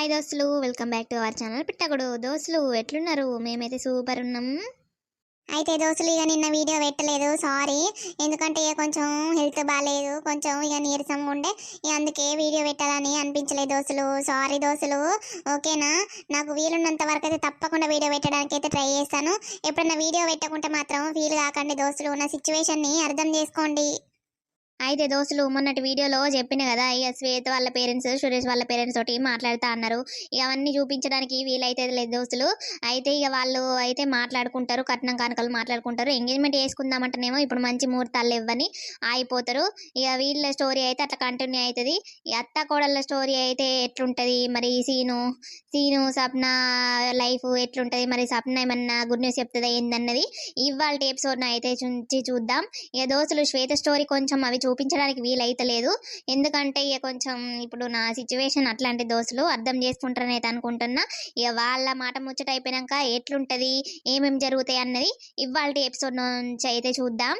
Hi దోస్తులు welcome back to our channel Pittagudu. దోస్తులు ఎట్లున్నారు? మేమైతే సూపర్ ఉన్నాం అయితే దోస్తులు ఇక నిన్న వీడియో పెట్టలేదు సారీ. ఎందుకంటే ఇక కొంచెం హెల్త్ బాగాలేదు కొంచెం ఇక నీరసంగా ఉండే. ఇక అందుకే వీడియో పెట్టాలని అనిపించలేదు దోస్తులు సారీ దోస్తులు. ఓకేనా? నాకు వీలున్నంత వరకు అయితే తప్పకుండా వీడియో పెట్టడానికి అయితే ట్రై చేస్తాను. ఎప్పుడన్నా వీడియో పెట్టకుంటే మాత్రం ఫీల్ కాకండి దోస్తులు నా సిచ్యువేషన్ని అర్థం చేసుకోండి. అయితే దోస్తులు మొన్నటి వీడియోలో చెప్పిన కదా ఇక శ్వేత వాళ్ళ పేరెంట్స్ సురేష్ వాళ్ళ పేరెంట్స్ తోటి మాట్లాడుతా అన్నారు. ఇక అవన్నీ చూపించడానికి వీలైతే లేదు దోస్తులు. అయితే ఇక వాళ్ళు అయితే మాట్లాడుకుంటారు కట్నం కానుకలు మాట్లాడుకుంటారు. ఎంగేజ్మెంట్ చేసుకుందామంటేనేమో ఇప్పుడు మంచి ముహూర్తాలు ఇవ్వని ఆగిపోతారు. ఇక వీళ్ళ స్టోరీ అయితే అట్లా కంటిన్యూ అవుతుంది. ఈ అత్త కోడళ్ళ స్టోరీ అయితే ఎట్లుంటది? మరి సీను సీను సప్న లైఫ్ ఎట్లుంటది? మరి సప్న ఏమన్నా గుడ్ న్యూస్ చెప్తుందా ఏందన్నది ఇవాళ ఎపిసోడ్ అయితే చూసి చూద్దాం. ఇక దోస్తులు శ్వేత స్టోరీ కొంచెం అవి చూపించడానికి వీలైతలేదు ఎందుకంటే ఇక కొంచెం ఇప్పుడు నా సిచ్యువేషన్ అట్లాంటి దోస్తులు అర్థం చేసుకుంటారనైతే అనుకుంటున్నా. ఇక వాళ్ళ మాట ముచ్చట అయిపోయినాక ఎట్లుంటది? ఏమేమి జరుగుతాయి అన్నది ఇవాళ ఎపిసోడ్ నుంచి అయితే చూద్దాం.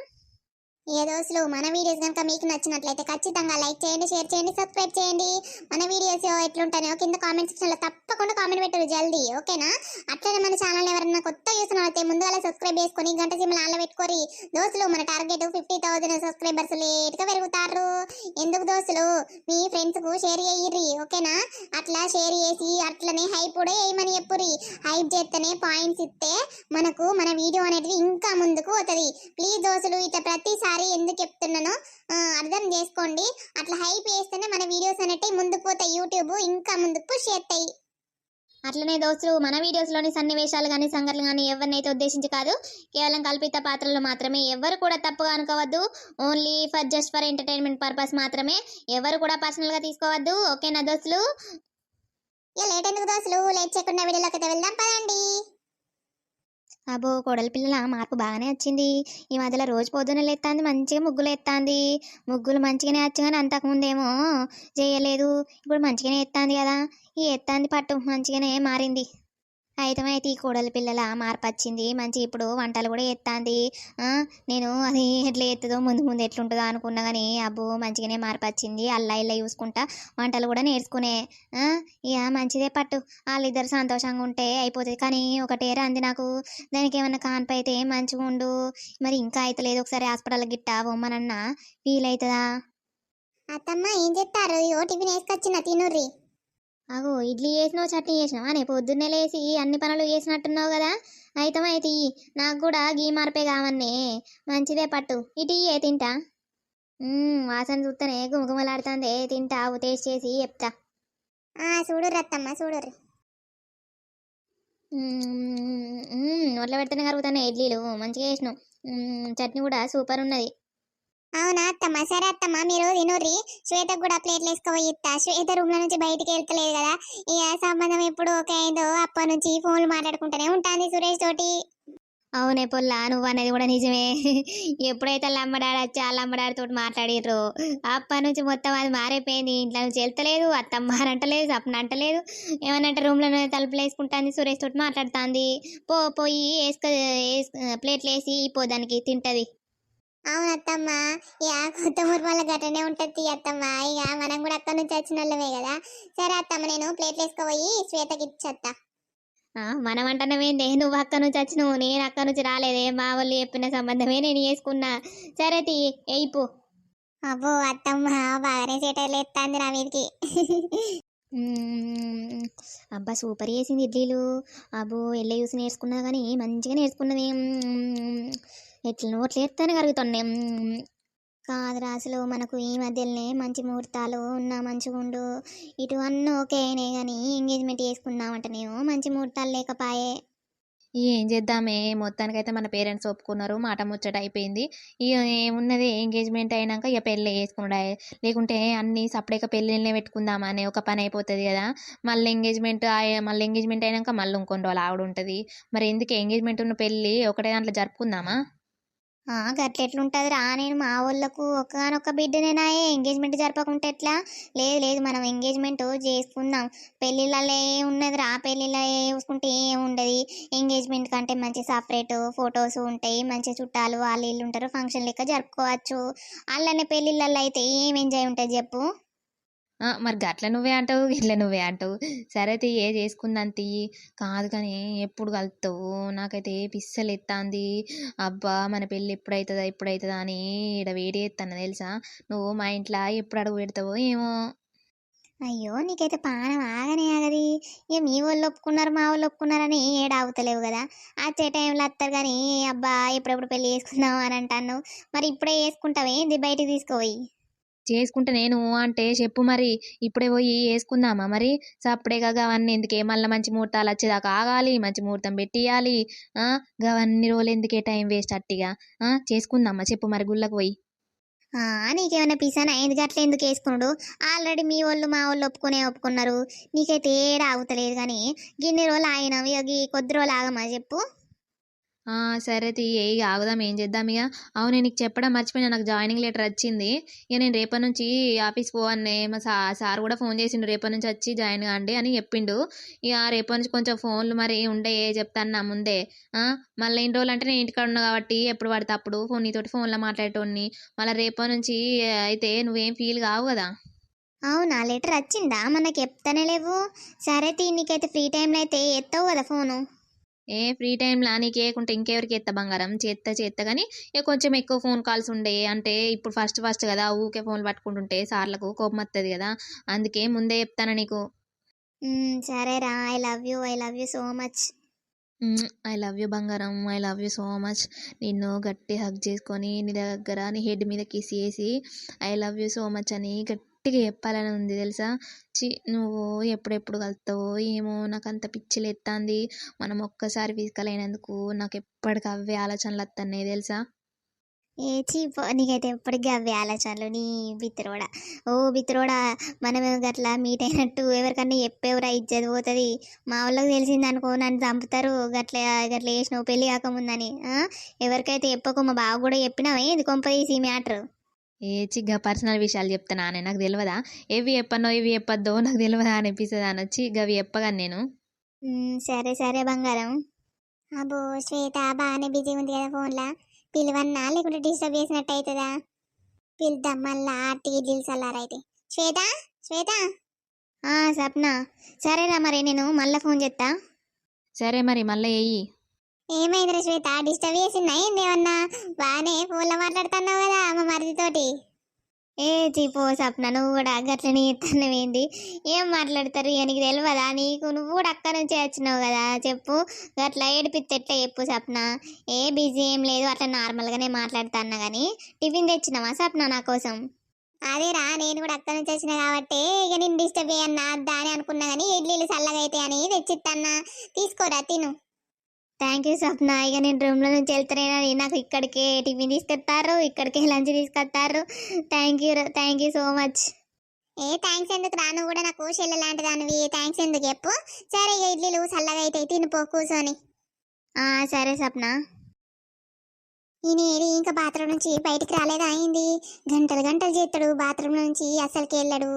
ఏ దోస్తులు మన వీడియోస్ కనుక మీకు నచ్చినట్లయితే ఖచ్చితంగా లైక్ చేయండి షేర్ చేయండి సబ్స్క్రైబ్ చేయండి. మన వీడియోస్ ఎట్లుంటాయో కింద కామెంట్ సెక్షన్లో తప్పకుండా కామెంట్ పెట్టరు జల్దీ ఓకేనా అట్లనే మన ఛానల్ ఎవరైనా కొత్త చూస్తున్న ముందుగా సబ్స్క్రైబ్ చేసుకొని గంట సిమ్లు ఆన్లో పెట్టుకోరి దోస్తులు మన టార్గెట్ ఫిఫ్టీ థౌసండ్ సబ్స్క్రైబర్స్ లేట్గా పెరుగుతారు ఎందుకు దోస్తులు? మీ ఫ్రెండ్స్కు షేర్ చేయర్రి ఓకేనా అట్లా షేర్ చేసి అట్లనే హైప్ కూడా వేయమని చెప్పుర్రి. హైప్ చేస్తేనే పాయింట్స్ ఇస్తే మనకు మన వీడియో అనేది ఇంకా ముందుకు పోతుంది. ప్లీజ్ దోస్తులు ఇట్లా ప్రతిసారి ఎందుకు చెప్తున్నానో అర్థం చేసుకోండి. అట్లా హైప్ చేస్తేనే మన వీడియోస్ అనేటివి ముందుకు పోతాయి యూట్యూబ్ ఇంకా ముందుకు పుష్ చేస్తాయి. అట్లనే దోస్తులు మన వీడియోస్లోని సన్నివేశాలు కానీ సంఘటనలు కానీ ఎవరినైతే ఉద్దేశించి కాదు కేవలం కల్పిత పాత్రలు మాత్రమే. ఎవరు కూడా తప్పుగా అనుకోవద్దు. Only for just for entertainment purpose మాత్రమే. ఎవరు కూడా పర్సనల్గా తీసుకోవద్దు. ఓకేనా దోస్తులు? ఇక లేట్ ఎందుకు దోస్తులు? లేట్ చేయకుండా వీడియోలోకి వెళ్దాం. పదండి. అబ్బో కోడల పిల్లల మార్పు బాగానే వచ్చింది. ఈ మధ్యలో రోజు పొద్దున లేస్తాంది మంచిగా ముగ్గులు ఎత్తాంది ముగ్గులు మంచిగానే వచ్చు కానీ అంతకుముందేమో చేయలేదు. ఇప్పుడు మంచిగానే ఎత్తాంది కదా. ఈ ఎత్తాంది పట్టు మంచిగానే మారింది. అయితే ఈ కోడల పిల్లల మార్పు వచ్చింది మంచి ఇప్పుడు వంటలు కూడా ఎత్తాంది. నేను అది ఎట్లా ఎత్తుదో ముందు ముందు ఎట్లుంటుందో అనుకున్నా కానీ అబ్బో మంచిగానే మార్పు వచ్చింది అల్లా ఇల్లా చూసుకుంటా వంటలు కూడా నేర్చుకునే. ఇక మంచిదే పట్టు. వాళ్ళిద్దరు సంతోషంగా ఉంటే అయిపోతుంది. కానీ ఒకటే అంది నాకు. దానికి ఏమన్నా కాన్పు అయితే మంచిగా ఉండు. మరి ఇంకా అయితే లేదు ఒకసారి హాస్పిటల్ గిట్టా బొమ్మనన్నా. ఫీల్ అవుతుందా అత్తమ్మ ఏం చెప్తారు ఇగో టిఫిన్ వేసుకొచ్చిన తినుర్రీ. అగో ఇడ్లీ చేసినావు చట్నీ చేసినావా. నేను పొద్దున్నే లేసి అన్ని పనులు చేసినట్టున్నావు కదా. అయితే అయితే ఇయ్యి. నాకు కూడా గీ మార్పే కావన్నే. మంచిదే పట్టు. ఇటు ఇయ్యే తింటా? వాసన చూస్తేనే గుమగుమలాడుతుంది. తింటా టేస్ట్ చేసి చెప్తా. ఆ చూడుర్రి అత్తమ్మ చూడుర్రి. మ్మ్, మ్మ్, నోట్లో పెడితేనే కరుగుతున్నాయి ఇడ్లీలు. మంచిగా చేసినావు. మ్మ్, చట్నీ కూడా సూపర్ ఉన్నది. అవునా అత్తమ్మ సరే అత్తమ్మ మీరు తినుర్రి. శ్వేత కూడా ప్లేట్లు వేసుకోపోయి ఇస్తా శ్వేత రూమ్లో నుంచి బయటికి వెళ్తలేదు కదా. ఇక సంబంధం ఎప్పుడు ఓకే అయిందో అప్పటి నుంచి ఫోన్లు మాట్లాడుకుంటూనే ఉంటుంది సురేష్ తోటి. అవునే పొల్లా నువ్వు అనేది కూడా నిజమే. ఎప్పుడైతే లమ్మడాడు వచ్చి ఆ లమ్మడాడితో మాట్లాడిర్రు అప్పటి నుంచి మొత్తం అది మారైపోయింది. ఇంట్లో నుంచి వెళ్తలేదు అత్తమ్మ అని అంటలేదు సప్న అంటలేదు. ఏమనంటే రూమ్లో తలుపులు వేసుకుంటాంది సురేష్ తోటి మాట్లాడుతుంది. పో పోయి వేసుకో ప్లేట్లు వేసి పో దానికి తింటది. అవును అత్తమ్మ ఇక కొత్త మురిమల్ల గట్టనే ఉంటుంది అత్తమ్మ. ఇక మనం కూడా అక్కడ నుంచి వచ్చిన వాళ్ళమే కదా. సరే అత్తమ్మ నేను ప్లేట్లు వేసుకోపోయి శ్వేతకి ఇచ్చేస్తా ఆ, మనం అంటున్నావేందే నువ్వు అక్క నుంచి వచ్చినావు నేను అక్క నుంచి రాలేదే. మా వాళ్ళు చెప్పిన సంబంధమే నేను చేసుకున్నా. సరే తీ ఎయిపో అబ్బో అత్తమ్మ బాగానే సెటైర్లు ఎత్తాంది నా మీదకి. మ్మ్. అబ్బా సూపర్ చేసింది ఇడ్లీలు. అబ్బో ఎల్ల చూసి నేర్చుకున్నా కానీ మంచిగా నేర్చుకున్నది. ఎట్లనో అట్లా ఎత్తానే కరుగుతున్నాయి కాదు కాదురా అసలు మనకు ఈ మధ్యలోనే మంచి ముహూర్తాలు ఉన్నా మంచిగుండు ఇటు అన్నీ ఓకేనే కానీ ఎంగేజ్మెంట్ చేసుకుందామంటేనేమో మంచి ముహూర్తాలు లేకపాయే. ఏం చేద్దామే? మొత్తానికైతే మన పేరెంట్స్ ఒప్పుకున్నారు మాట ముచ్చట అయిపోయింది. ఇక ఏమున్నది? ఎంగేజ్మెంట్ అయినాక ఇక పెళ్ళి వేసుకున్నాడు లేకుంటే అన్ని సపరేట్గా పెళ్ళిళ్ళనే పెట్టుకుందామా అనే ఒక పని అయిపోతుంది కదా. మళ్ళీ ఎంగేజ్మెంట్ మళ్ళీ ఎంగేజ్మెంట్ అయినాక మళ్ళీ ఇంకొన్ని రోజులు ఆవిడ ఉంటుంది. మరి ఎందుకు ఎంగేజ్మెంట్ ఉన్న పెళ్ళి ఒకటే దాంట్లో జరుపుకుందామా? గట్ల ఎట్లుంటది రా నేను మా వాళ్ళకు ఒకనొక బిడ్డనేనాయే ఎంగేజ్మెంట్ జరపకుంటే ఎట్లా? లేదు లేదు. మనం ఎంగేజ్మెంట్ చేసుకుందాం. పెళ్ళిళ్ళలో ఏం ఉన్నది రా పెళ్ళిళ్ళ చూసుకుంటే ఏముండదు? ఉండదు ఎంగేజ్మెంట్ కంటే మంచి సపరేట్ ఫొటోస్ ఉంటాయి. మంచి చుట్టాలు వాళ్ళు ఇల్లు ఉంటారు ఫంక్షన్ లెక్క జరుపుకోవచ్చు. అలానే పెళ్ళిళ్ళల్లో అయితే ఏం ఎంజాయ్ ఉంటుంది చెప్పు? మరి గట్ల నువ్వే అంటావు ఇట్లా నువ్వే అంటావు. సరే తీ ఏ చేసుకుందాం కాదు కానీ ఎప్పుడు కలుపుతావు నాకైతే పిస్సలు ఎత్తాంది? అబ్బా మన పెళ్ళి ఎప్పుడవుతుందా ఎప్పుడవుతుందా అని ఈడ వేడి ఎత్తాను తెలుసా? నువ్వు మా ఇంట్లో ఎప్పుడు అడుగు పెడతావో ఏమో. అయ్యో నీకైతే పానం ఆగనే ఆగది. ఇక మీ వాళ్ళు ఒప్పుకున్నారు మా వాళ్ళు ఒప్పుకున్నారని ఏడాగుతలేవు కదా. వచ్చే టైంలో వస్తారు కానీ అబ్బా ఎప్పుడెప్పుడు పెళ్ళి చేసుకుందాం అని అంటాను మరి ఇప్పుడే వేసుకుంటావేంది బయటికి తీసుకోపోయి? చేసుకుంటే నేను అంటే చెప్పు మరి ఇప్పుడే పోయి వేసుకుందామా మరి? సప్పుడే అవన్నీ ఎందుకే? మళ్ళీ మంచి ముహూర్తాలు వచ్చేదాకా ఆగాలి మంచి ముహూర్తం పెట్టియాలి గవన్నీ రోజులు ఎందుకే టైం వేస్ట్ అట్టిగా? చేసుకుందామా చెప్పు మరి గుళ్ళకు పోయి. నీకేమైనా పిసానా? ఎందుకు అట్లా ఎందుకు వేసుకున్నాడు ఆల్రెడీ మీ వాళ్ళు మా వాళ్ళు ఒప్పుకునే ఒప్పుకున్నారు. నీకైతే ఏ రావుతలేదు కానీ గిన్ని రోజులు ఆగినాం ఇక కొద్ది రోజులు ఆగమా చెప్పు? సరే తీ ఏ ఆగుదాం ఏం చేద్దాం ఇక అవును నీకు చెప్పడం మర్చిపోయినా నాకు జాయినింగ్ లెటర్ వచ్చింది. ఇక నేను రేపటి నుంచి ఆఫీస్ పోవన్నే మా సా సార్ కూడా ఫోన్ చేసిండు రేపటి నుంచి వచ్చి జాయిన్ కాండి అని చెప్పిండు. ఇక రేపటి నుంచి కొంచెం ఫోన్లు మరి ఉండే చెప్తాను నా ముందే. మళ్ళీ ఇన్ని రోజులు అంటే నేను ఇంటికాడ ఉన్నా కాబట్టి ఎప్పుడు పడితే అప్పుడు ఫోన్ నీతోటి ఫోన్లో మాట్లాడేటోడిని మళ్ళీ రేపటి నుంచి అయితే నువ్వేం ఫీల్ కావు కదా. అవునా లెటర్ వచ్చిందా? మనకి చెప్తానే లేవు. సరే తీ నీకైతే ఫ్రీ టైంలో అయితే ఎత్తావు కదా ఫోను. ఏ ఫ్రీ టైంలో నీకు ఏకుంటే ఇంకెవరికి ఎత్త బంగారం? చేత్త చేత్త కానీ ఇక కొంచెం ఎక్కువ ఫోన్ కాల్స్ ఉండే అంటే ఇప్పుడు ఫస్ట్ ఫస్ట్ కదా ఊకే ఫోన్ పట్టుకుంటుంటే సార్లకు కోపం వస్తుంది కదా అందుకే ముందే చెప్తాను నీకు? సరేరా. I love you I love you so much I love you బంగారం I love you so much నిన్ను గట్టి హగ్ చేసుకొని నీ దగ్గర నీ హెడ్ మీద కిస్ చేసి I love you so much అని గట్టిగా చెప్పాలని ఉంది తెలుసా? చి నువ్వు ఎప్పుడెప్పుడు కలుస్తావో ఏమో నాకు అంత పిచ్చిలు ఎత్తాంది మనం ఒక్కసారి విసుకలైనందుకు నాకు ఎప్పటికి అవే ఆలోచనలు వస్తున్నాయి తెలుసా? ఏ చీ నీకైతే ఎప్పటికీ అవే ఆలోచనలు. నీ బిత్తిరోడ. ఓ బిత్తిరోడ మనం గట్లా మీట్ అయినట్టు ఎవరికన్నా చెప్పేవరా ఇచ్చేది పోతుంది. మా వాళ్ళకి తెలిసింది అనుకో నన్ను చంపుతారు. గట్లా గట్లా చేసినావు పెళ్ళి కాకముందని. ఎవరికైతే చెప్పకు మా బావ కూడా చెప్పినావే? ఇది కొంపదీసి మ్యాటర్? ఏ చిగ్గా పర్సనల్ విషయాలు చెప్తున్నానే నాకు తెలియదా ఏవి చెప్పనో ఇవి చెప్పొద్దో నాకు తెలియదా అనిపిస్తుంది అని వచ్చి గవి చెప్పగాను నేను. సరే సరే బంగారం. అబ్బో శ్వేత బాగానే బిజీ ఉంది కదా ఫోన్లో. పిలువన్నా లేకుంటే డిస్టర్బ్ చేసినట్టు అవుతుందా పిలుద్దాం మళ్ళా టీ ఇడ్లీలు చల్లారైతే శ్వేత శ్వేత? ఆ సప్న సరేరా మరి నేను మళ్ళీ ఫోన్ చేస్తా సరే మరి మళ్ళీ వెయ్యి ఏమైందిరా శ్వేత? డిస్టర్బ్ చేసిందా ఏంది ఏమన్నా? బాగానే ఫోన్లో మాట్లాడుతున్నావు కదా మా మరిదితోటి. ఏ చీపో సప్న నువ్వు కూడా గట్లనే ఎత్తన్నవేంది ఏం మాట్లాడతారు ఇక నీకు తెలియదా నీకు నువ్వు కూడా అక్క నుంచే వచ్చినావు కదా చెప్పు. గట్లా ఏడిపిస్తే ఎట్లా చెప్పు సప్న ఏ బిజీ ఏం లేదు అట్లా నార్మల్గానే మాట్లాడుతున్నా కానీ టిఫిన్ తెచ్చినావా సప్న నా కోసం? అదేరా నేను కూడా అక్క నుంచి వచ్చిన కాబట్టి ఇక నేను డిస్టర్బ్ చేయన్నా అద్దా అని అనుకున్నా కానీ ఇడ్లీలు చల్లగా అయితే అని తెచ్చిత్తన్నా. తీసుకోరా తిను. థ్యాంక్ యూ స్వప్న ఇక నేను రూమ్లో నుంచి వెళ్తానేనని నాకు ఇక్కడికే టిఫిన్ తీసుకొస్తారు ఇక్కడికే లంచ్ తీసుకొస్తారు thank you thank you so much A thanks ఎందుకు రాను కూడా నాకు చెల్లె లాంటి దానివి. థ్యాంక్స్ ఎందుకు చెప్పు. సరే ఇక ఇడ్లీలు చల్లగా అయితే తినిపో కూర్చొని. సరే స్వప్న ఈయన ఏది ఇంకా బాత్రూమ్ నుంచి బయటికి రాలేదా అయింది? గంటలు గంటలు చేస్తాడు బాత్రూమ్ నుంచి అసలుకి వెళ్ళాడు.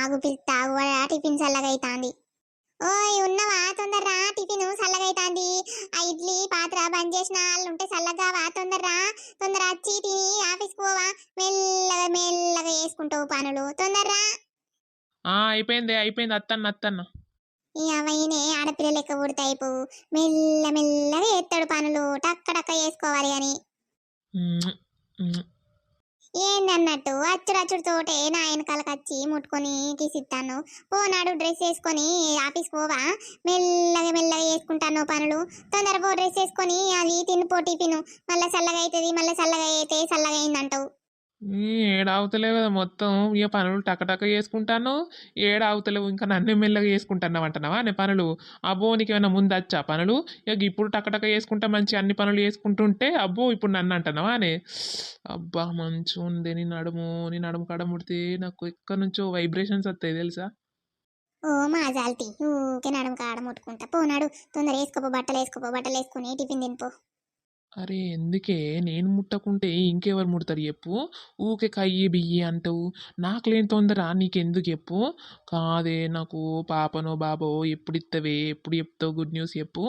ఆగు పిలుస్తా ఆగు ఆ టిఫిన్ చల్లగా అవుతాంది ఓయ్ ఉన్నవా? తొందరరా టిఫిన్ చల్లగా అవుతాంది ఆ ఇడ్లీ పాత్ర బంద్ చేసిన వాళ్ళు ఉంటే చల్లగా తొందరరా. తొందర వచ్చి తిని ఆఫీస్కి పోవా. మెల్లగా మెల్లగా వేసుకుంటావు పనులు. తొందరరా. ఆ అయిపోయింది అయిపోయింది. అత్తన్న అత్తన్న. ఈ అవయ్యనే ఆడపిల్ల లెక్క పుడతాయిపోవు మెల్ల మెల్లగా ఎత్తాడు పనులు. టక్క టక్క వేసుకోవాలి అని. ఏందన్నట్టు? అచ్చుడు అచ్చుడు తోటే నా వెనకాలకు వచ్చి ముట్టుకొని తీసిస్తాను పోనాడు డ్రెస్ వేసుకొని ఆఫీస్కి పోవా? మెల్లగా మెల్లగా వేసుకుంటాను పనులు. తొందరపో డ్రెస్ వేసుకొని అది తినిపో టిఫిన్. మళ్ళీ చల్లగా అవుతుంది మళ్ళీ చల్లగా అయితే చల్లగా అయిందంటావు. ఈ ఏడ కదా మొత్తం. ఇక పనులు టకటక చేసుకుంటాను. ఏడ ఇంకా నన్నే మెల్లగా చేసుకుంటున్నావు అంటున్నావా అనే పనులు. అబ్బో నీకు ఏమైనా ముందు వచ్చా పనులు? ఇక ఇప్పుడు టకటక చేసుకుంటా మంచి అన్ని పనులు చేసుకుంటుంటే అబ్బో ఇప్పుడు నన్ను అంటున్నావా అనే. అబ్బా మంచి ఉంది నీ నడుము. నీ నడుము కడ ముడితే నాకు ఎక్కడి నుంచో వైబ్రేషన్స్ వస్తాయి తెలుసా? ఓ మా జాల్తి. ఊకే నడుము కాడ ముట్టుకుంటా. పోనాడు తొందర వేసుకోపో బట్టలు వేసుకోపో. బట్టలు వేసుకుని టిఫిన్ తినిపో. అరే! ఎందుకే? నేను ముట్టకుంటే ఇంకెవరు ముడతారు చెప్పు. ఊకే కయ్యి బియ్యి అంటావు. నాకు లేని తొందర నీకెందుకు చెప్పు? కాదే నాకు పాపనో బాబో ఎప్పుడు ఇత్తవే? ఎప్పుడు చెప్తావు గుడ్ న్యూస్ చెప్పు.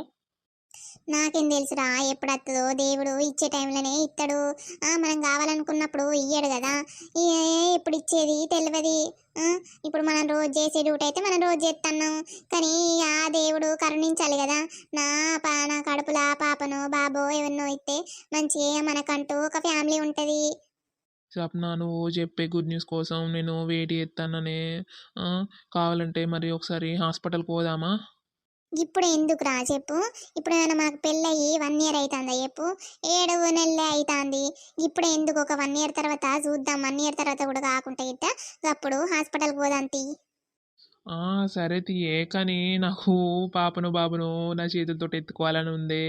నాకేం తెలుసురా ఎప్పుడు వస్తుందో దేవుడు ఇచ్చే టైంలోనే ఇస్తాడు ఆ, మనం కావాలనుకున్నప్పుడు ఇయ్యడు కదా. ఎప్పుడు ఇప్పుడు ఇచ్చేది తెలియదు ఇప్పుడు మనం రోజు చేసే డ్యూటీ అయితే మనం రోజు చేస్తున్నాం కానీ ఆ దేవుడు కరుణించాలి కదా. నా పా నా కడుపులా పాపను బాబో ఎవరినో ఇస్తే మంచిగా మనకంటూ ఒక ఫ్యామిలీ ఉంటుంది. స్వప్న నువ్వు చెప్పే గుడ్ న్యూస్ కోసం నేను వెయిట్ చేస్తాననే ఆ, కావాలంటే మరి ఒకసారి హాస్పిటల్కి పోదామా? ఇప్పుడు ఎందుకు రా చెప్పు. ఇప్పుడు ఏమైనా మాకు పెళ్ళయి వన్ ఇయర్ అవుతుందా చెప్పు. ఏడు నెలలే అవుతుంది ఇప్పుడు ఎందుకు ఒక వన్ ఇయర్ తర్వాత చూద్దాం. వన్ ఇయర్ తర్వాత కూడా కాకుండా ఇట్ట అప్పుడు హాస్పిటల్కి పోదాంతి సరే తీయే కానీ నాకు పాపను బాబును నా చేతులతో ఎత్తుకోవాలని ఉంది.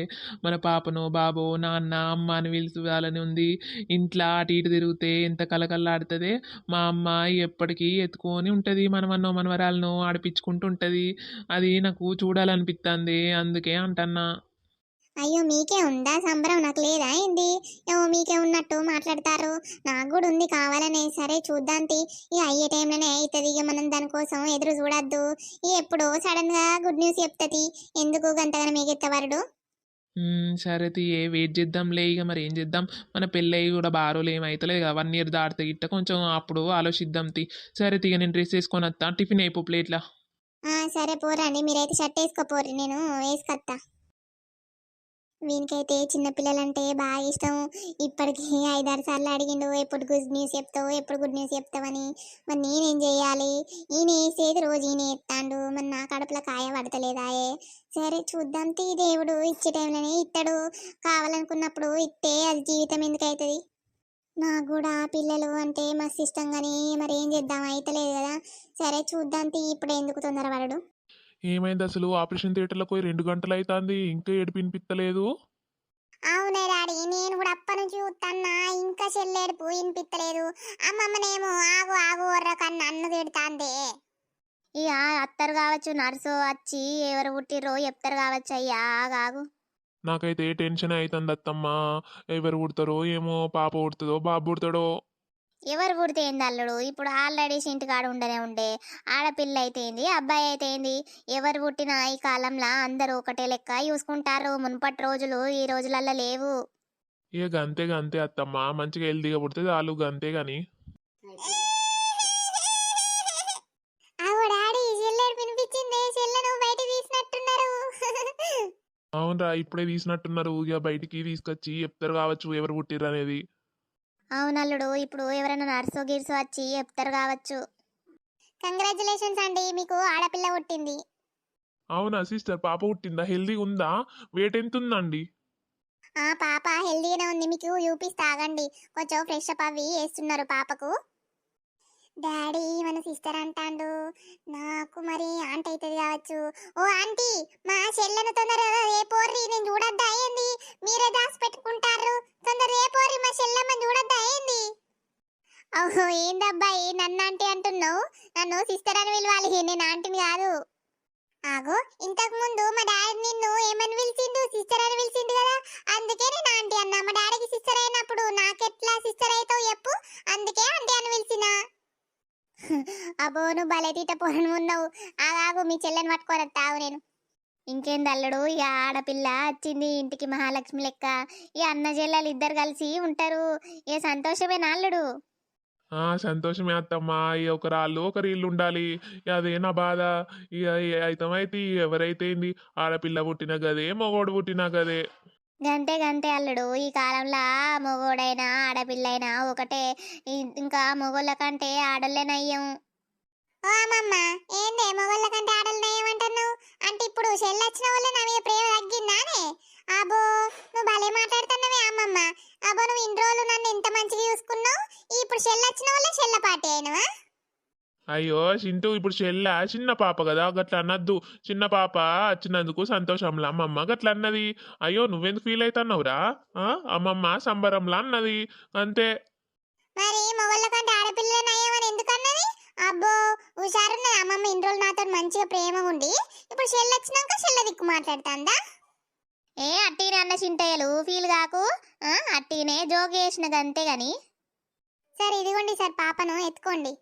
మన పాపను బాబు నాన్న అమ్మ అని పిలుచుకోవాలని ఉంది. ఇంట్లో అటు ఇటు తిరిగితే ఎంత కలకల్లాడుతుంది మా అమ్మ ఎప్పటికీ ఎత్తుకొని ఉంటుంది మనమన్నో మనవరాలను ఆడిపించుకుంటూ ఉంటుంది. అది నాకు చూడాలనిపిస్తుంది అందుకే అంటన్నా. అయ్యో మీకే ఉందా సంబరం? నాకు లేదా ఏంది? ఏమో మీకే ఉన్నట్టు మాట్లాడతారు. నాకు కూడా ఉంది కావాలనే. సరే చూద్దాం తీ ఇక అయ్యే టైంలోనే అవుతుంది. ఇక మనం దానికోసం ఎదురు చూడొద్దు. ఇక ఎప్పుడో సడన్గా గుడ్ న్యూస్ చెప్తుంది. ఎందుకు గంతగానే మిగెత్తవరుడు మ్మ్, సరే తీయే వెయిట్ చేద్దాంలే. ఇక మరి ఏం చేద్దాం? మన పెళ్ళయి కూడా బాగా రోజులు ఏమవుతలేదు కదా వన్ ఇయర్ దాటితే ఇట్ట కొంచెం అప్పుడు ఆలోచిద్దాం తీ. సరే తీగ నేను డ్రెస్ వేసుకొని వస్తా టిఫిన్ అయిపో ప్లేట్లా. సరే పోరండి. మీరైతే షర్ట్ వేసుకోపోర్రి. నేను వేసుకొత్తా. వీనికైతే చిన్నపిల్లలంటే బాగా ఇష్టం. ఇప్పటికి ఐదారు సార్లు అడిగిండు ఎప్పుడు గుడ్ న్యూస్ చెప్తావు? ఎప్పుడు గుడ్ న్యూస్ చెప్తావని? మరి నేనేం చేయాలి? ఈయన వేసేది రోజు ఈయన ఎత్తాండు. మరి నా కడుపులో కాయ పడతలేదాయే సరే చూద్దాం. తీ దేవుడు ఇచ్చే టైంలోనే ఇస్తాడు కావాలనుకున్నప్పుడు ఇస్తే అది జీవితం ఎందుకవుతుంది నాకు కూడా పిల్లలు అంటే మస్తు ఇష్టం కానీ మరి ఏం చేద్దాం? అవుతలేదు కదా. సరే చూద్దాం తీ. ఇప్పుడు ఎందుకు తొందరపడడు? ఏమైంది అసలు? ఆపరేషన్ థియేటర్లో పోయి రెండు గంటలు అవుతుంది ఇంకా ఏడుపు వినిపిత్తలేదు అవునే డాడీ నేను కూడా అప్ప నుంచి చూస్తున్నా ఇంకా చెల్లేడుపు వినిపిత్తలేదు. అమ్మమ్మనేమో ఆగు ఆగు ఒర్ర కన్నా అన్ను తిడుతాందే. ఇక అత్తరు కావచ్చు నర్సు వచ్చి ఎవరు పుట్టిర్రో చెప్తారు కావచ్చు అయ్యా ఆగాగు నాకైతే టెన్షన్ అవుతుంది అత్తమ్మ. ఎవరు పుడతారో ఏమో పాప పుడుతుందో బాబు పుడతాడో. ఎవరు పుడితే ఏంది అల్లుడు? ఇప్పుడు ఆల్రెడీ ఇంటికాడ ఉండనే ఉండే. ఆడపిల్ల అయితే ఏంది? అబ్బాయి అయితే ఏంది? ఎవరు పుట్టినా ఈ కాలంలో అందరూ ఒకటే లెక్క చూసుకుంటారు. మునుపటి రోజులు ఈ రోజులల్లో లేవు. ఇక గంతే గంతే అత్తమ్మ. మంచిగా హెల్తీగా పుడితే చాలు గంతే గాని. అవునరా ఇప్పుడే తీసినట్టున్నారు. ఇక బయటికి తీసుకొచ్చి చెప్తారు కావచ్చు ఎవరు పుట్టిర్రు అనేది. అవునల్లుడు ఇప్పుడు ఎవరైనా నర్సు గిర్సు వచ్చి చెప్తారు కావచ్చు. కంగ్రాచులేషన్స్ అండి మీకు ఆడపిల్ల పుట్టింది. అవునా సిస్టర్ పాప పుట్టిందా? హెల్తీ ఉందా? వెయిట్ ఎంత ఉందండి ఆ పాప హెల్దీగానే ఉంది మీకు చూపిస్తా ఆగండి కొంచెం ఫ్రెష్ అప్ అవి వేస్తున్నారు పాపకు. డాడీ మన సిస్టర్ అంటాండు? నాకు మరి ఆంటీ అవుతుంది కావచ్చు. ఓ ఆంటీ మా చెల్లెను తొందరగా పోర్రి నేను చూడొద్దా ఏంది? మీరే దాసి పెట్టుకుంటారు. తొందర రేపోర్రి మా చెల్లెమ్మ చూడొద్దా ఏంది? ఓహో ఏందబ్బాయి నన్ను ఆంటీ అంటున్నావు? నన్ను సిస్టర్ అని పిలవాలి. నేను ఆంటీని కాదు. ఆగో ఇంతకు ముందు మా డాడీ నిన్ను ఏమని పిలిచిండు? సిస్టర్ అని పిలిచిండు కదా. అందుకే నేను ఆంటీ అన్నా. మా డాడీకి సిస్టర్ అయినప్పుడు నాకెట్లా సిస్టర్ అవుతావు చెప్పు. అందుకే ఆంటీ అని పిలిచినా. అబ్బో నువ్వు భలే తీట పోరను ఉన్నావు. ఆగాగు మీ చెల్లెని పట్టుకొని తావు నేను. ఇంకేంది అల్లుడు? ఇక ఆడపిల్ల వచ్చింది ఇంటికి మహాలక్ష్మి లెక్క. ఈ అన్న చెల్లెలు ఇద్దరు కలిసి ఉంటారు. ఏ సంతోషమే అల్లుడు? ఆ సంతోషమే అత్తమ్మ. ఇక ఒకరు ఒకరి ఇల్లు ఉండాలి. అదే నా బాధ. ఇక అయితమైతే ఎవరైతే ఆడపిల్ల పుట్టిన గదే మగోడు పుట్టిన గదే. గంతే గంతే అల్లుడు. ఈ కాలంలో మొగోడైనా ఆడపిల్లైనా ఒకటే. ఇంకా మొగోళ్ళ కంటే ఆడలేనయ్యం ఓ అమ్మమ్మ ఏందే మొగోళ్ళ కంటే ఆడలేనయ్యం అంటున్నావు? అంటే ఇప్పుడు సెల్ వచ్చిన వల్ల నా మీద ప్రేమ తగ్గిందానే? అబ్బో నువ్వు భలే మాట్లాడుతున్నావే అమ్మమ్మ. అబ్బో నువ్వు ఇన్ని రోజులు నన్ను ఎంత మంచిగా చూసుకున్నావు. ఇప్పుడు సెల్ వచ్చిన వల్ల చెల్ల పాటే అయినవా? అయ్యో చింటూ ఇప్పుడు చెల్ల చిన్న పాప కదా గట్లా అనద్దు. చిన్న పాప వచ్చినందుకు సంతోషంలా. అమ్మమ్మ గట్లా అన్నది. అయ్యో నువ్వెందుకు ఫీల్ అవుతున్నావురా అమ్మమ్మ సంబరంలా అన్నది. అంతే. మరి మొగళ్ళ కంటే ఆడపిల్లలే నయ్యమని ఎందుకన్నది అబ్బో హుషారున్నది. అమ్మమ్మ ఇన్ని రోజులు నాతో మంచిగా ప్రేమ ఉండి ఇప్పుడు చెల్లి వచ్చినాక చెల్ల దిక్కు మాట్లాడుతుందా? ఏ అట్టినే అన్న చింటయ్యలు ఫీల్ కాకు. అట్టినే జోక్ చేసిన గంతే గాని. సరే ఇదిగోండి సార్ పాపను ఎత్తుకోండి.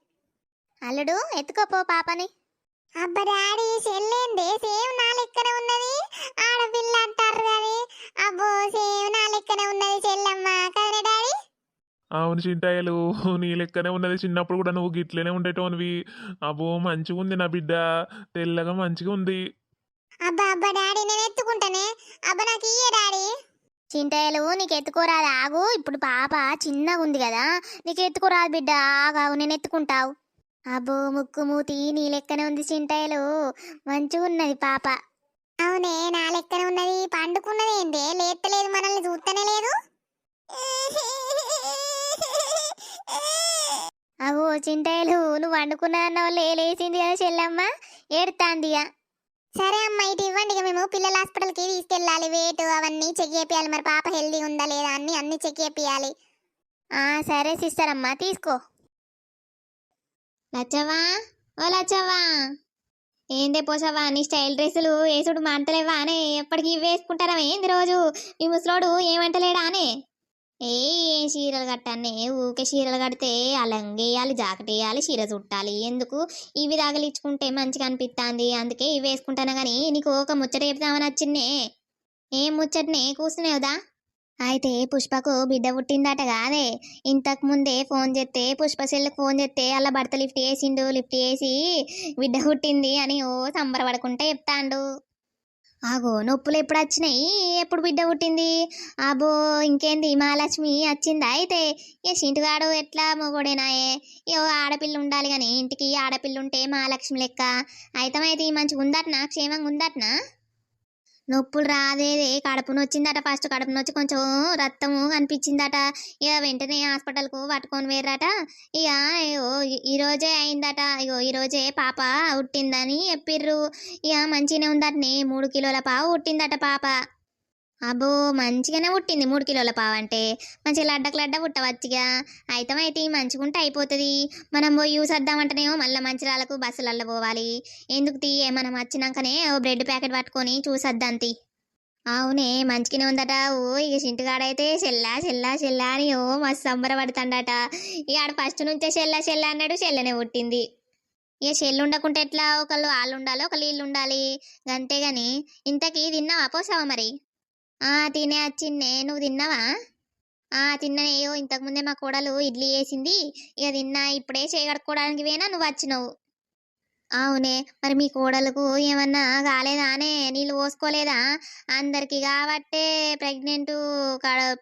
అల్లుడు ఎత్తుకోపో పాపని. అబ్బ డాడీ చెల్లేంది? సేవ్ నా లెక్కనే ఉన్నది ఆడపిల్ల అంటారు కానీ అబ్బో సేవ్ నా లెక్కనే ఉన్నది చెల్లమ్మ. కదనే డాడీ? అవును చింటాయలు నీ లెక్కనే ఉన్నది. చిన్నప్పుడు కూడా నువ్వు గిట్లనే ఉండేటోనివి. అబ్బో మంచిగా ఉంది నా బిడ్డ. తెల్లగా మంచిగా ఉంది. అబ్బా అబ్బా డాడీ నేను ఎత్తుకుంటానే. అబ్బా నాకు ఇయ్యే డాడీ. చింటాయలు నీకు ఎత్తుకోరాదు. ఆగు ఇప్పుడు పాప చిన్నగా ఉంది కదా. నీకు ఎత్తుకోరాదు బిడ్డ. ఆగాగు నేను ఎత్తుకుంటావు అబ్బో ముక్కు మూతి నీ లెక్కన ఉంది చింటాయలు మంచిగా ఉన్నది పాప. అవునే నా లెక్కన ఉన్నది పండుకున్నది ఏందే? లేత్తలేదు మనల్ని చూస్తనే లేదు? అగో చింటాయలు నువ్వు వండుకున్న వాళ్ళే లేచింది కదా చెల్లమ్మ. ఏడుతాంది సరే అమ్మ ఇటు ఇవ్వండి ఇక మేము. పిల్లల హాస్పిటల్కి తీసుకెళ్ళాలి. వెయిట్ అవన్నీ చెక్ చేపియాలి. మరి పాప హెల్దీ ఉందా లేదా అన్ని అన్ని చెక్ చేపియాలి. సరే సిస్టర్ అమ్మ తీసుకో. లచ్చవ్వా? ఓ లచ్చవ్వా. ఏందే పోసవ్వా నీ స్టైల్ డ్రెస్సులు వేసుడు మంటలేవా అనే? ఎప్పటికీ ఇవి వేసుకుంటారా ఏంది రోజు? మీ ముసలోడు ఏమంటలేడా అనే? ఏ ఏం చీరలు కట్టానే ఊకే చీరలు కడితే అలంగేయాలి జాకెట్ వేయాలి చీర చుట్టాలి. ఎందుకు? ఇవి తగిలించుకుంటే మంచిగా అనిపిస్తుంది అందుకే ఇవి వేసుకుంటాను కానీ నీకు ఒక ముచ్చట చెప్తామని వచ్చిందే ఏం ముచ్చటనే? కూర్చునేవుదా? అయితే పుష్పకు బిడ్డ పుట్టిందట కాదే. ఇంతకు ముందే ఫోన్ చేస్తే పుష్ప సెల్కి ఫోన్ చేస్తే అలా భర్త లిఫ్ట్ చేసిండు లిఫ్ట్ చేసి బిడ్డ పుట్టింది అని ఓ సంబరపడకుంటే చెప్తాండు. ఆగో నొప్పులు ఎప్పుడు వచ్చినాయి ఎప్పుడు బిడ్డ పుట్టింది? అబో ఇంకేంది? మహాలక్ష్మి వచ్చిందా అయితే? ఏ చింటుగాడు ఎట్లా మొగోడేనాయే? ఏ ఆడపిల్ల ఉండాలి కానీ ఇంటికి ఆడపిల్ల ఉంటే మహాలక్ష్మి లెక్క. అయితే మంచిగా ఉందటనా క్షేమంగా ఉందట్నా నొప్పులు రాదే కడుపును వచ్చిందట ఫస్ట్. కడుపును వచ్చి కొంచెం రక్తము కనిపించిందట. ఇక వెంటనే హాస్పిటల్కు పట్టుకొని వేర్రట ఇక అయ్యో ఈరోజే అయిందట. ఇగో ఈరోజే పాప పుట్టిందని చెప్పిర్రు. ఇక మంచిగానే ఉందటనే. మూడు కిలోల పావు పుట్టిందట పాప. అబ్బో మంచిగానే పుట్టింది మూడు కిలోల పావు అంటే. మంచిగా లడ్డకు లడ్డ పుట్టవచ్చుగా. అయితే అయితే మంచిగా ఉంటే అయిపోతుంది. మనం పోయి యూస్ వద్దామంటేనేమో మళ్ళీ మంచిరాలకు బస్సులలో పోవాలి. ఎందుకు తీ మనం వచ్చినాకనే ఓ బ్రెడ్ ప్యాకెట్ పట్టుకొని చూసొద్దాంతి. అవునే మంచిగానే ఉందట. ఓ ఇక చింటుగాడైతే చెల్లా చెల్లా చెల్లా అని ఓ మస్తు సంబరపడుతాడట. ఇక ఆడ ఫస్ట్ నుంచే చెల్లా చెల్లా అన్నాడు చెల్లెనే పుట్టింది. ఇక చెల్లు ఉండకుంటే ఎట్లా? ఒకళ్ళు వాళ్ళు ఉండాలి ఒకళ్ళు వీళ్ళు ఉండాలి. అంతేగాని ఇంతకీ తిన్నావా? పోసావా మరి? ఆ తినే వచ్చిందే నువ్వు తిన్నావా? ఆ తిన్ననేయో ఇంతకుముందే మా కోడలు ఇడ్లీ వేసింది ఇక తిన్నా ఇప్పుడే చేయగడుకోవడానికి పోయినా నువ్వు వచ్చినావు. అవునే మరి మీ కోడలకు ఏమన్నా కాలేదానే నీళ్ళు పోసుకోలేదా? అందరికి కాబట్టే ప్రెగ్నెంట్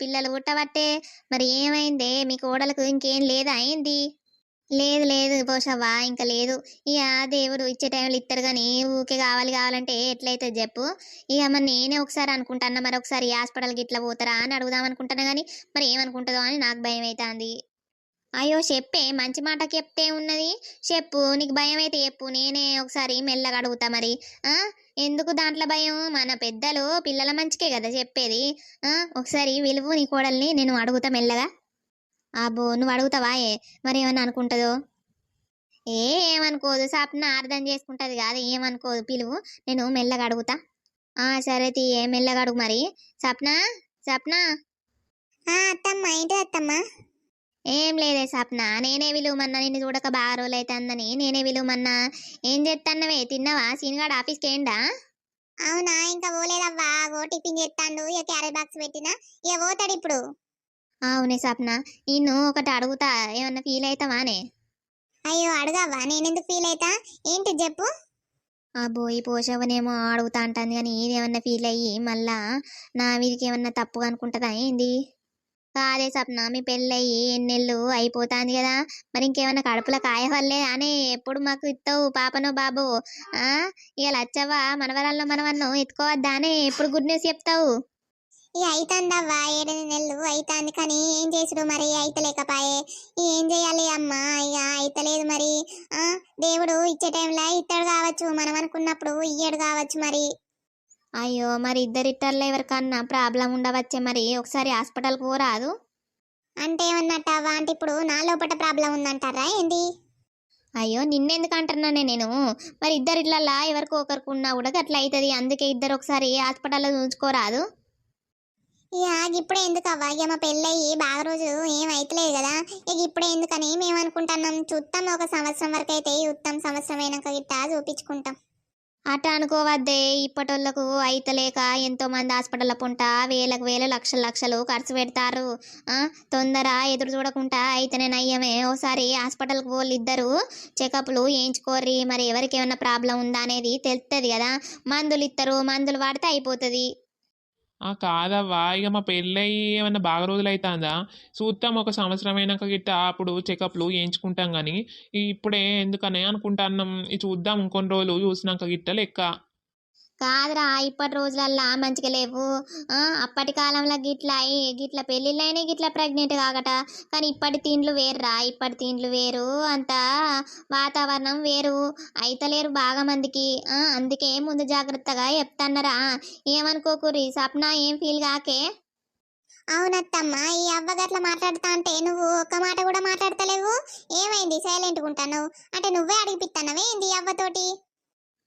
పిల్లలు పుట్టబట్టే. మరి ఏమైందే? మీ కోడలకు ఇంకేం లేదా? ఏంది? లేదు లేదు పోషవ్వా ఇంకా లేదు. ఇక దేవుడు ఇచ్చే టైంలో ఇస్తారు కానీ ఊకే కావాలి కావాలంటే ఎట్లయితే చెప్పు. ఇక మరి నేనే ఒకసారి అనుకుంటాను? మరి ఒకసారి హాస్పిటల్కి ఇట్లా పోతారా అని అడుగుదాం అనుకుంటున్నా కానీ మరి ఏమనుకుంటుందో అని నాకు భయం అవుతుంది అయ్యో చెప్పే మంచి మాటకి చెప్తే ఉన్నది. చెప్పు నీకు భయం అయితే చెప్పు. నేనే ఒకసారి మెల్లగా అడుగుతా మరి. ఎందుకు దాంట్లో భయం? మన పెద్దలు పిల్లల మంచికే కదా చెప్పేది. ఒకసారి విలువ నీ కోడల్ని నేను అడుగుతా మెల్లగా. అబ్బో నువ్వు అడుగుతావా ఏ? మరి ఏమన్నా అనుకుంటుందో? ఏ ఏమనుకోదు. సప్న అర్థం చేసుకుంటది కాదు. ఏమనుకోదు. పిలువు. నేను మెల్లగా అడుగుతా. ఆ సరే తీ ఏ మెల్లగా అడుగు మరి. సప్న సప్న అత్తమ్మ. ఏంటి అత్తమ్మ? ఏం లేదే సప్న నేనే విలువమన్నా నిన్ను చూడక బాగా రోజులు అవుతుందని నేనే విలువమన్నా. ఏం చేస్తాన్నవే తిన్నావా? సీన్గాడు ఆఫీస్కి ఏండా అవునా? ఇంకా పోలేదవ్వా? గో టిఫిన్ చేస్తాండు ఇక క్యారెట్ బాక్స్ పెట్టినా. ఇక పోతాడు ఇప్పుడు. అవునే సప్న నిన్ను ఒకటి అడుగుతా. ఏమన్నా ఫీల్ అవుతావానే అయ్యో అడగవ్వా నేనెందుకు ఫీల్ అవుతా ఏంటి చెప్పు. అబ్బో ఈ పోషవనేమో అడుగుతా అంటుంది కానీ ఇదేమన్నా ఫీల్ అయ్యి మళ్ళా నా మీదకి ఏమన్నా తప్పుగా అనుకుంటుందా ఏంది? కాదే సప్న మీ పెళ్ళయ్యి ఎన్నెళ్ళు అయిపోతాంది కదా. మరి ఇంకేమన్నా కడుపుల కాయ వల్లే అని ఎప్పుడు మాకు ఇస్తావు పాపనో బాబు? ఆ? ఇక లచ్చవ్వ మనవరాల్లో మనవన్నో ఎత్తుకోవద్దా అని ఎప్పుడు గుడ్ న్యూస్ చెప్తావు? ఇక అయితాందవ్వా ఏడెనిమిది నెలలు అయితాంది కానీ ఏం చేసుడు మరి? అయితలేకపాయే. ఏం చేయాలి అమ్మా? ఇక అయితలేదు మరి. ఆ దేవుడు ఇచ్చే టైంలో ఇస్తాడు కావచ్చు మనం అనుకున్నప్పుడు ఇయ్యడు కావచ్చు మరి. అయ్యో మరి ఇద్దరిట్టర్లో ఎవరికన్నా ప్రాబ్లం ఉండవచ్చే మరి? ఒకసారి హాస్పిటల్కి పోరాదు. అంటే ఏమన్నట్టవ్వా? అంటే ఇప్పుడు నా లోపల ప్రాబ్లం ఉందంటారా ఏంది? అయ్యో నిన్నెందుకు అంటున్నానే నేను? మరి ఇద్దరిట్లల్లా ఎవరికి ఒకరికి ఉన్నా కూడా అట్లా అవుతుంది అందుకే ఇద్దరు ఒకసారి హాస్పిటల్లో చూసుకోరాదు ఇక ఇప్పుడే ఎందుకు అవ్వా ఇక మా పెళ్ళయ్యి బాగా రోజు ఏమైతలేదు కదా. ఇక ఇప్పుడే ఎందుకని మేము అనుకుంటున్నాం. చూస్తాం ఒక సంవత్సరం వరకు అయితే చూస్తాం సంవత్సరం అయినాక గిట్టా చూపించుకుంటాం. అట అనుకోవద్దే. ఇప్పటోళ్ళకు అయితలేక ఎంతో మంది హాస్పిటల్ పుంట వేలకు వేల లక్షల లక్షలు ఖర్చు పెడతారు. ఆ, తొందర ఎదురు చూడకుండా అయితేనే నయ్యమే. ఓసారి హాస్పిటల్కి వాళ్ళు ఇద్దరు చెకప్లు వేయించుకోర్రి మరి ఎవరికి ఏమైనా ప్రాబ్లం ఉందా అనేది తెలుస్తుంది కదా. మందులు ఇస్తారు మందులు వాడితే అయిపోతుంది. కాదవ్వా ఇక మా పెళ్ళయి ఏమన్నా బాగా రోజులు అవుతుందా చూద్దాం ఒక సంవత్సరం అయినాక గిట్ట అప్పుడు చెకప్లు వేయించుకుంటాం కానీ ఇప్పుడే ఎందుకని అనుకుంటాన్నాం. ఇది చూద్దాం ఇంకొన్ని రోజులు చూసినాక గిట్ట లెక్క. కాదురా ఇప్పటి రోజులల్లా మంచిగా లేవు. అప్పటి కాలంలో గిట్లా అయి గిట్ల పెళ్ళిళ్ళైనా గిట్ల ప్రెగ్నెంట్ కాగట కానీ ఇప్పటి తిండ్లు వేరురా ఇప్పటి తిండ్లు వేరు. అంత వాతావరణం వేరు. అయితలేరు బాగా మందికి. అందుకే ముందు జాగ్రత్తగా చెప్తన్నరా. ఏమనుకోకురి సప్న ఏం ఫీల్ కాకే అవునత్తమ్మ ఈ అవ్వగట్ల మాట్లాడుతా అంటే నువ్వు ఒక్క మాట కూడా మాట్లాడతలేవు? ఏమైంది? సైలెంట్గా ఉంటాను అంటే నువ్వే అడిగిపిస్తానవే ఏంది ఈ అవ్వతోటి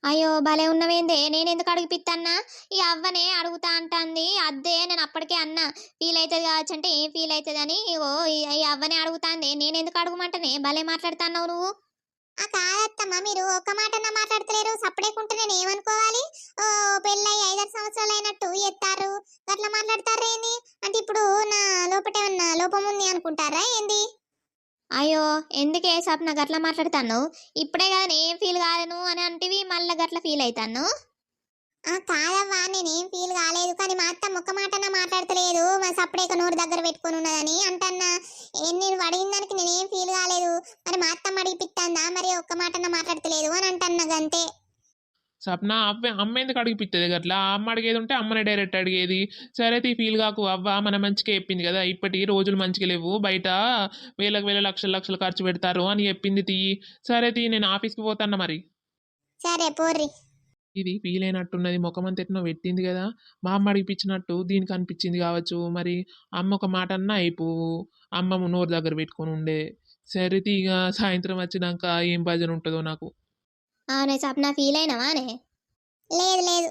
అయ్యో భలే ఉన్నవేందే నేను ఎందుకు అడిగిపిత్తన్నా? ఈ అవ్వనే అడుగుతా అంటాంది. అద్దే నేను అప్పటికే అన్నా ఫీల్ అవుతుంది కావచ్చు అంటే ఏం ఫీల్ అవుతుంది అని ఓ ఈ- ఈ అవ్వనే అడుగుతాంది. నేను ఎందుకు అడుగుమంటనే? భలే మాట్లాడుతున్నావు నువ్వు. ఆ కాదత్తమ్మ మీరు ఒక్క మాటన్నా మాట్లాడతలేరు. సప్పుడేకుంటే నేను ఏమనుకోవాలి? ఓ పెళ్ళయి ఐదారు సంవత్సరాలు అయినట్టు ఎత్తారు. అట్లా మాట్లాడతారా ఏంది? అంటే ఇప్పుడు నా లోపట ఏమన్నా లోపం ఉంది అనుకుంటారా ఏంది? అయ్యో ఎందుకే సప్న గట్ల మాట్లాడుతాను ఇప్పుడే కదా నేను ఫీల్ కాలేను అని అంటివి మళ్ళీ గట్ల ఫీల్ అవుతాను ఆ కాదవ్వా నేనేం ఫీల్ కాలేదు కానీ మా అత్త ఒక్క మాటన మాట్లాడతలేదు. మా సప్పుడేక నోరు దగ్గర పెట్టుకొని ఉన్నదని అంటన్నా. ఏం నేను అడిగిన దానికి నేనేం ఫీల్ కాలేదు. మరి మా అత్తమ్మ అడిగిపిస్తాందా మరి ఒక్క మాటన్నా మాట్లాడతలేదు అని అంటన్నా అంతే సప్న అవ్వ అమ్మ ఎందుకు అడిగిపిస్తుంది అట్లా అమ్మ అడిగేది ఉంటే అమ్మనే డైరెక్ట్ అడిగేది. సరే తీ ఫీల్ కాకు అవ్వ మన మంచిగా చెప్పింది కదా. ఇప్పటి రోజులు మంచిగా లేవు. బయట వేలకు వేల లక్షల లక్షలు ఖర్చు పెడతారు అని చెప్పింది తీ. సరే తీ నేను ఆఫీస్కి పోతాను మరి. సరే పోర్రి. ఇది ఫీల్ అయినట్టున్నది. ముఖం అంత ఎట్నో పెట్టింది కదా. మా అమ్మ అడిగిపించినట్టు దీనికి అనిపించింది కావచ్చు. మరి అమ్మ ఒక మాట అన్నా అయిపోవు అమ్మ నోరు దగ్గర పెట్టుకొని ఉండే. సరే ఇక సాయంత్రం వచ్చినాక ఏం భజన ఉంటుందో నాకు. అవునే సప్న ఫీల్ అయినావానే లేదు లేదు.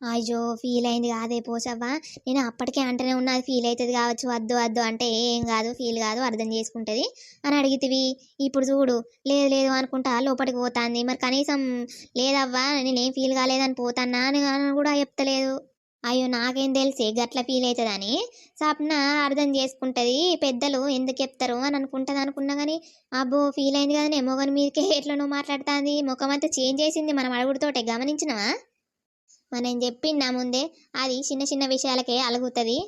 అయ్యో ఫీల్ అయింది కాదే పోసవ్వా నేను అప్పటికే అంటేనే ఉన్నది ఫీల్ అవుతుంది కావచ్చు వద్దు వద్దు అంటే ఏం కాదు ఫీల్ కాదు అర్థం చేసుకుంటుంది అని అడిగితివి. ఇప్పుడు చూడు లేదు లేదు అనుకుంటా లోపలికి పోతాంది. మరి కనీసం లేదవ్వా నేనేం ఫీల్ కాలేదని పోతానా అని కూడా చెప్తలేదు. అయ్యో నాకేం తెలిసి గట్ల ఫీల్ అవుతుందని సప్న అర్థం చేసుకుంటుంది పెద్దలు ఎందుకు చెప్తారు అని అనుకుంటుంది అనుకున్నా కానీ అబ్బో ఫీల్ అయింది కదా మొగని మీదకే ఎట్లనో మాట్లాడుతుంది? ముఖం అంతా చేంజ్ చేసింది మనం అడుగుడుతోటే గమనించినవా? మనం చెప్పిండా ముందే అది చిన్న చిన్న విషయాలకే అలుగుతుంది.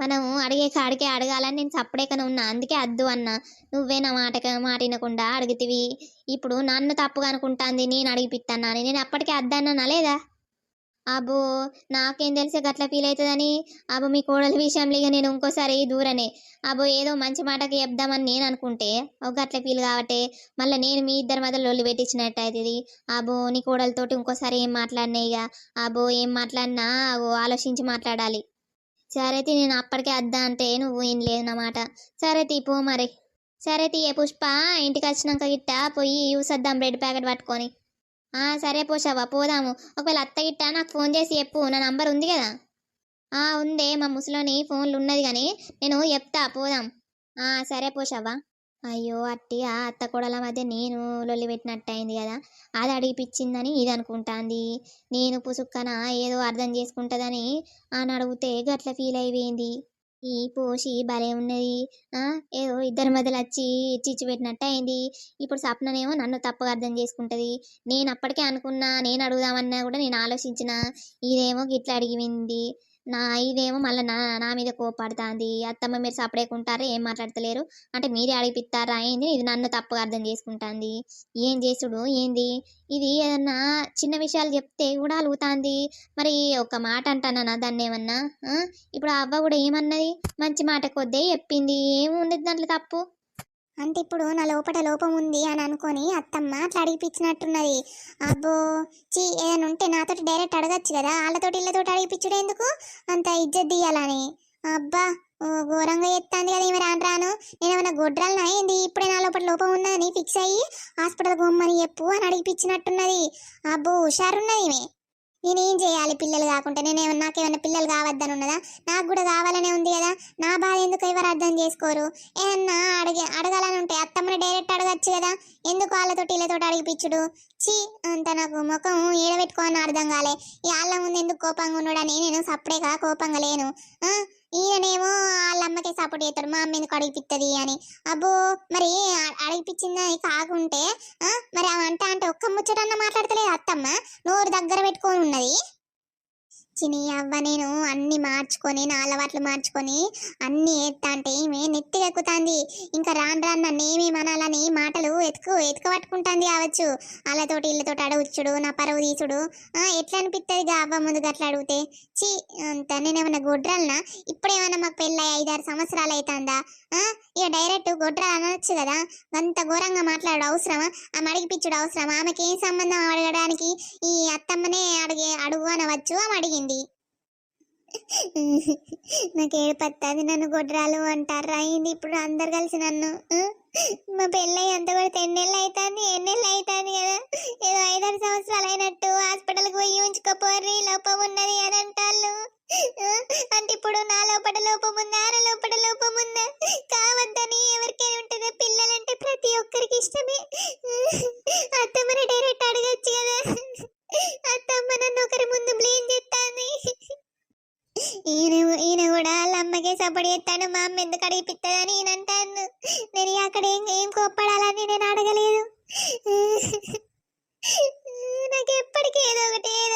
మనము అడిగే కాడికే అడగాలని నేను సప్పుడేకనే ఉన్నా అందుకే అద్దు అన్నా. నువ్వే నా మాట మాట వినకుండా అడుగుతివి. ఇప్పుడు నన్ను తప్పుగా అనుకుంటాంది నేను అడిగిపిస్తానా అని నేను అప్పటికే అద్దన్నానా లేదా? అబ్బో నాకేం తెలిసే గట్ల ఫీల్ అవుతుందని అబ్బో మీ కోడల విషయంలో ఇక నేను ఇంకోసారి దూరనే. అబ్బో ఏదో మంచి మాటకి చెప్దామని నేను అనుకుంటే ఒక గట్ల ఫీల్ కాబట్టి మళ్ళీ నేను మీ ఇద్దరి మధ్య లొల్లి పెట్టించినట్టు అవుతుంది అబ్బో నీ కోడలతోటి ఇంకోసారి ఏం మాట్లాడినా ఇక అబ్బో ఏం మాట్లాడినా? ఆలోచించి మాట్లాడాలి. సరే తీ నేను అప్పటికే అద్దా అంటే నువ్వు ఏం లేదన్నమాట సరే తీ పో మరి. సరే తీ ఏ పుష్ప ఇంటికి వచ్చినాక గిట్ట పోయి యూసద్దాం బ్రెడ్ ప్యాకెట్ పట్టుకొని. ఆ సరే పోషవ్వ పోదాము. ఒకవేళ అత్త గిట్ట నాకు ఫోన్ చేసి చెప్పు నా నంబర్ ఉంది కదా? ఆ ఉందే మా ముసలోని ఫోన్లు ఉన్నది కానీ నేను చెప్తా పోదాం. ఆ సరే పోషవ్వ. అయ్యో అట్టి ఆ అత్త కోడల మధ్య నేను లొల్లి పెట్టినట్టయింది కదా? అది అడిగిపించిందని ఇది అనుకుంటాంది. నేను పుసుక్కన ఏదో అర్థం చేసుకుంటుందని అని అడిగితే గట్ల ఫీల్ అయిపోయింది. ఈ పోషి భలే ఉన్నది. ఏదో ఇద్దరి మధ్యలో వచ్చి ఇచ్చిచ్చి పెట్టినట్టు అయింది ఇప్పుడు సప్ననేమో నన్ను తప్పుగా అర్థం చేసుకుంటది. నేను అప్పటికే అనుకున్నా నేను అడుగుదామన్నా కూడా నేను ఆలోచించిన ఇదేమో గిట్లా అడిగింది నా ఇదేమో మళ్ళీ నా నా మీద కోపడుతుంది. అత్తమ్మ మీరు సపడేకుంటారా ఏం మాట్లాడతలేరు? అంటే మీరే అడిగిపిస్తారా ఏంది? ఇది నన్ను తప్పుగా అర్థం చేసుకుంటాంది. ఏం చేసుడు? ఏంది? ఇది ఏదన్నా చిన్న విషయాలు చెప్తే కూడా అలుగుతుంది. మరి ఒక మాట అంటానా దాన్ని ఏమన్నా? ఇప్పుడు ఆ అవ్వ కూడా ఏమన్నది? మంచి మాట కొద్దే చెప్పింది. ఏముంది దాంట్లో తప్పు? అంటే ఇప్పుడు నా లోపట లోపం ఉంది అని అనుకొని అత్తమ్మ అట్లా అడిగిపించినట్టున్నది అబ్బో చీ ఏదైనా ఉంటే నాతోటి డైరెక్ట్ అడగచ్చు కదా. వాళ్ళతోటి ఇళ్ళతోటి అడిగిపించుడు ఎందుకు? అంత ఇజ్జత్ తీయాలని. అబ్బా ఓ ఘోరంగా ఎత్తాంది కదా ఏమి రాను రాను. నేను ఏమైనా గొడ్రాలను అయింది ఇప్పుడే నా లోపల లోపం ఉందని ఫిక్స్ అయ్యి హాస్పిటల్ గొమ్మని చెప్పు అని అడిగిపించినట్టున్నది అబ్బో హుషారున్నది ఈమె. నేనేం చేయాలి? పిల్లలు కాకుంటే నేను నాకేమైనా పిల్లలు కావద్దని ఉన్నదా? నాకు కూడా కావాలనే ఉంది కదా. నా బాధ ఎందుకు ఎవరు అర్థం చేసుకోరు? ఏమన్నా అడిగి అడగాలని ఉంటే అత్తమ్మని డైరెక్ట్ అడగచ్చు కదా. ఎందుకు వాళ్ళతో వీళ్ళతో అడిగిపించుడు చీ అంత నాకు ముఖం ఏడబెట్టుకోని అర్థం కాలే. ఈ వాళ్ళ ముందు ఎందుకు కోపంగా ఉన్నాడని నేను సపరేగా కోపంగా లేను. ఈయనేమో వాళ్ళ అమ్మకే సపోర్ట్ చేస్తాడు మా అమ్మ ఎందుకు అడిగిపిస్తుంది అని అబ్బో మరి అ- అడిగిపించిందని కాకుంటే ఆ? మరి అవి అంటే ఒక్క ముచ్చటన్న మాట్లాడతలేదు అత్తమ్మ నోరు దగ్గర పెట్టుకొని ఉన్నది చిని అవ్వ నేను అన్ని మార్చుకొని నా అలవాట్లు మార్చుకొని అన్ని ఎత్తా అంటే ఈమె నెత్తికెక్కుతాంది ఇంకా రాను రాను నన్ను ఏమేమి మాటలు ఎతుకు ఎతుకబట్టుకుంటుంది కావచ్చు. వాళ్ళతోటి వీళ్ళతోటి అడగచ్చుడు నా పరువు తీసుడు. ఆ, ఎట్లా అనిపిస్తుంది అవ్వ ముందు గట్లా అడిగితే? చి అంత నేనేమన్నా గొడ్రాలనా? ఇప్పుడేమన్నా మాకు పెళ్ళి ఐదారు సంవత్సరాలు అవుతుందా ఇక డైరెక్ట్ గొడ్రా అనొచ్చు కదా? అంత ఘోరంగా మాట్లాడు అవసరమా? ఆమె అడిగిపించుడు అవసరమా? ఆమెకి ఏం సంబంధం అడగడానికి? ఈ అత్తమ్మనే అడిగే అడుగు అనవచ్చు ఆమె అడిగింది. నాకు ఏడుపత్తది నన్ను గొడ్రాలు అంటారు. అయింది ఇప్పుడు అందరు కలిసి నన్ను మా పెళ్ళయి అంత కూడా ఎన్నెళ్ళు అవుతుంది ఎన్నెళ్ళు అవుతుంది కదా? ఏదో ఐదారు సంవత్సరాలు అయినట్టు హాస్పిటల్కి పోయి ఉంచుకోపోర్రి లోపం ఉన్నది అని అంటాళ్ళు. అంటే ఇప్పుడు నా లోపల లోపం ఉందా? ఆర లోపల లోపం ఉందా? కావద్దని ఎవరికైనా ఉంటుందా పిల్లలంటే ప్రతి ఒక్కరికి ఇష్టమే. అత్తమ్మని డైరెక్ట్ అడగచ్చు కదా. అత్తమ్మ నన్ను ఒకరి ముందు బ్లేమ్ చేస్తాను ఈయన ఈయన కూడా వాళ్ళ అమ్మకే సపోర్ట్ చేస్తాను మా అమ్మ ఎందుకు అడిగిపిస్తుందని ఈయన అంటాను నేను అక్కడ ఏం ఏం కోప్పడాలని నేను అడగలేదు. నాకు ఎప్పటికీ ఏదో ఒకటి ఏదో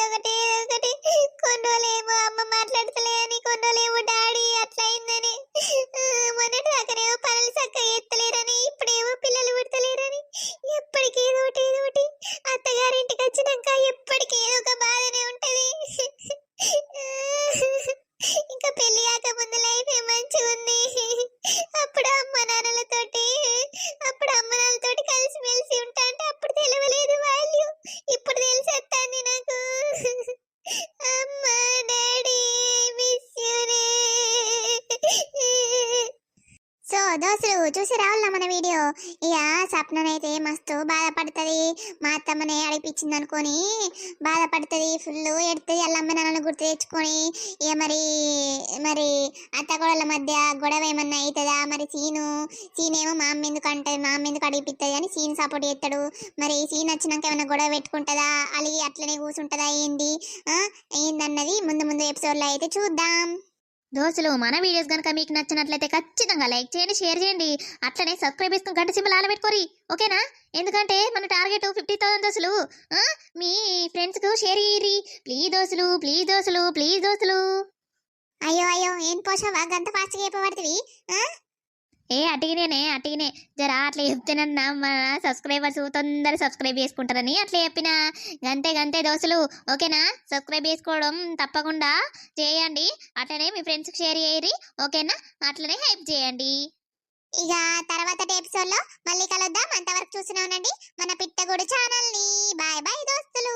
ఒకటి ఏదో అయితే మస్తు బాధపడుతుంది. మా అత్తమ్మనే అడిపించింది అనుకొని బాధపడుతుంది. ఫుల్ ఎడుతుంది అల్లమ్మ అమ్మ నాన్నను గుర్తు తెచ్చుకొని ఇక మరి మరి అత్తగోడల మధ్య గొడవ ఏమన్నా అవుతుందా మరి సీను సీన్ ఏమో మా అమ్మ ఎందుకు అంటది? మా అమ్మ ఎందుకు అడిగిపిస్తుంది అని సీన్ సపోర్ట్ చేస్తాడు మరి సీన్ వచ్చినాక ఏమైనా గొడవ పెట్టుకుంటుందా? అలిగి అట్లనే కూర్చుంటుందా ఏంది? ఆ? ఏందన్నది? ముందు ముందు ఎపిసోడ్లో అయితే చూద్దాం. దోస్తులు మన వీడియోస్ కనుక మీకు నచ్చినట్లయితే ఖచ్చితంగా లైక్ చేయండి షేర్ చేయండి. అట్లనే సబ్స్క్రైబ్ చేసుకుని గంట సింబల్ ఆలబెట్టుకోరి. ఓకేనా? ఎందుకంటే మన టార్గెట్ ఫిఫ్టీ థౌసండ్ దోస్తులు. మీ ఫ్రెండ్స్కు షేర్ చేయరి. ప్లీజ్ దోస్తులు ప్లీజ్ దోస్తులు ప్లీజ్ దోస్తులు. అయ్యో అయ్యో ఏం పోషావా గంత ఫాస్ట్గా చెప్పబడుతుంది ఏ అటిగినేనే అటిగినే. జరా అట్లా చెప్తేనన్నా మన సబ్స్క్రైబర్స్ తొందర సబ్స్క్రైబ్ చేసుకుంటారని అట్లా చెప్పిన. గంతే గంతే దోస్తులు. ఓకేనా? సబ్స్క్రైబ్ చేసుకోవడం తప్పకుండా చేయండి. అట్లనే మీ ఫ్రెండ్స్కి షేర్ చేయరి ఓకేనా? అట్లనే హెల్ప్ చేయండి. ఇక తర్వాత ఎపిసోడ్లో మళ్ళీ కలుద్దాం. అంతవరకు చూస్తూనే ఉండండి మన పిట్టగుడు ఛానల్ని బాయ్ బాయ్ దోస్తులు.